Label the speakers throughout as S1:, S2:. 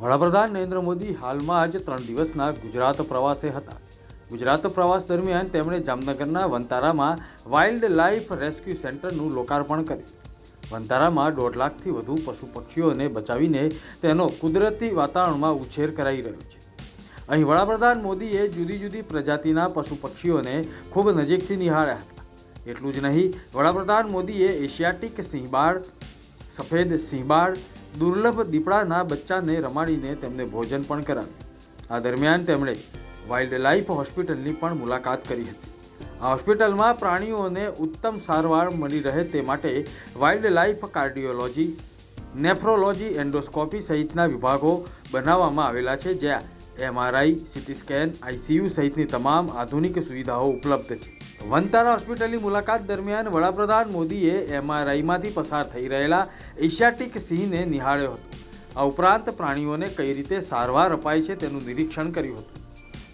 S1: વડાપ્રધાન નરેન્દ્ર મોદી હાલમાં જ ત્રણ દિવસના ગુજરાત પ્રવાસે હતા. ગુજરાત પ્રવાસ દરમિયાન તેમણે જામનગરના વંતારામાં વાઇલ્ડ લાઇફ રેસ્ક્યુ સેન્ટરનું લોકાર્પણ કર્યું. વંતારામાં દોઢ લાખથી વધુ પશુ પક્ષીઓને બચાવીને તેનો કુદરતી વાતાવરણમાં ઉછેર કરાઈ રહ્યો છે. અહીં વડાપ્રધાન મોદીએ જુદી જુદી પ્રજાતિના પશુ પક્ષીઓને ખૂબ નજીકથી નિહાળ્યા હતા. એટલું જ નહીં, વડાપ્રધાન મોદીએ એશિયાટિક સિંહબાળ, સફેદ સિંહબાળ દુર્લભ દીપડાના બચ્ચાને રમાડીને તેમને ભોજન પણ કરાવ્યું. આ દરમિયાન તેમણે વાઇલ્ડ લાઇફ હોસ્પિટલની પણ મુલાકાત કરી હતી. આ હોસ્પિટલમાં પ્રાણીઓને ઉત્તમ સારવાર મળી રહે તે માટે wildlife cardiology, nephrology endoscopy સહિતના વિભાગો બનાવવામાં આવેલા છે, જ્યાં એમઆરઆઈ સીટી સ્કેન આઈસીયુ સહિતની તમામ આધુનિક સુવિધાઓ ઉપલબ્ધ છે. વંતારા હોસ્પિટલની મુલાકાત દરમિયાન વડાપ્રધાન મોદીએ એમઆરઆઈમાંથી પસાર થઈ રહેલા એશિયાટિક સિંહને નિહાળ્યો હતો. આ ઉપરાંત પ્રાણીઓને કઈ રીતે સારવાર અપાય છે તેનું નિરીક્ષણ કર્યું હતું.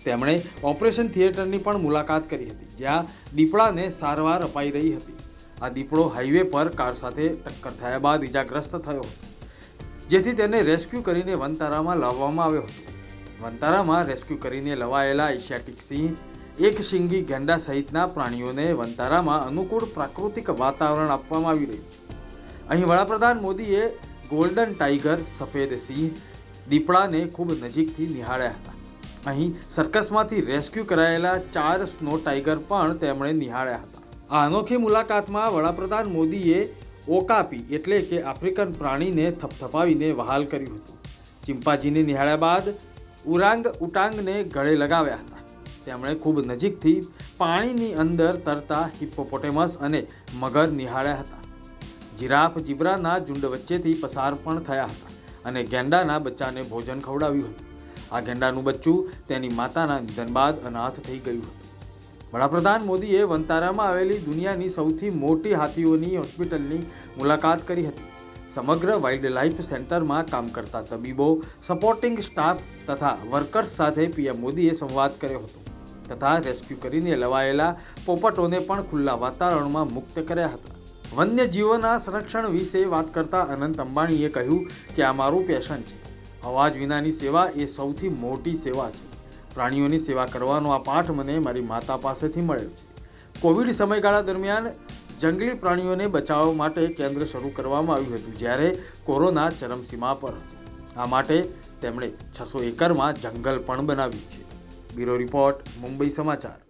S1: તેમણે ઓપરેશન થિયેટરની પણ મુલાકાત કરી હતી, જ્યાં દીપડાને સારવાર અપાઈ રહી હતી. આ દીપડો હાઈવે પર કાર સાથે ટક્કર થયા બાદ ઇજાગ્રસ્ત થયો જેથી તેને રેસ્ક્યુ કરીને વનતારામાં લાવવામાં આવ્યો હતો. વનતારામાં રેસ્ક્યુ કરીને લવાયેલા એશિયાટિક સિંહ, એક શિંગી ગેંડા સહિતના પ્રાણીઓને વનતારામાં અનુકૂળ પ્રાકૃતિક વાતાવરણ આપવામાં આવી રહ્યું. અહીં વડાપ્રધાન મોદીએ ગોલ્ડન ટાઈગર, સફેદ સિંહ, દીપડાને ખૂબ નજીકથી નિહાળ્યા હતા. અહીં સર્કસમાંથી રેસ્ક્યુ કરાયેલા ચાર સ્નો ટાઈગર પણ તેમણે નિહાળ્યા હતા. આ અનોખી મુલાકાતમાં વડાપ્રધાન મોદીએ ઓકાપી એટલે કે આફ્રિકન પ્રાણીને થપથપાવીને વહાલ કર્યું હતું. ચિંપાજીને નિહાળ્યા બાદ ઉરાંગ ઉટાંગને ગળે લગાવ્યા હતા. તેમણે ખૂબ નજીકથી પાણીની અંદર તરતા હિપ્પોપોટેમસ અને મગર નિહાળ્યા હતા. જીરાફ જીબ્રાના ઝુંડ વચ્ચેથી પસાર પણ થયા હતા અને ગેંડાના બચ્ચાને ભોજન ખવડાવ્યું હતું. આ ગેંડાનું બચ્ચું તેની માતાના નિધન બાદ અનાથ થઈ ગયું હતું. વડાપ્રધાન મોદીએ વંતારામાં આવેલી દુનિયાની સૌથી મોટી હાથીઓની હોસ્પિટલની મુલાકાત કરી હતી. સમગ્ર વાઇલ્ડ લાઇફ સેન્ટરમાં કામ કરતા તબીબો સપોર્ટિંગ સ્ટાફ તથા વર્કર્સ સાથે પીએમ મોદીએ સંવાદ કર્યો હતો તથા રેસ્ક્યુ કરીને લવાયેલા પોપટોને પણ ખુલ્લા વાતાવરણમાં મુક્ત કર્યા હતા. વન્યજીવોના સંરક્ષણ વિશે વાત કરતા અનંત અંબાણીએ કહ્યું કે આ મારું પેશન છે. અવાજ વિનાની સેવા એ સૌથી મોટી સેવા છે. પ્રાણીઓની સેવા કરવાનો આ પાઠ મને મારી માતા પાસેથી મળ્યો છે. કોવિડ સમયગાળા દરમિયાન જંગલી પ્રાણીઓને બચાવવા માટે કેન્દ્ર શરૂ કરવામાં આવ્યું હતું જ્યારે કોરોના ચરમસીમા પર હતો. આ માટે તેમણે છસો એકરમાં જંગલ પણ બનાવ્યું છે. બ્યુરો રિપોર્ટ, મુંબઈ સમાચાર.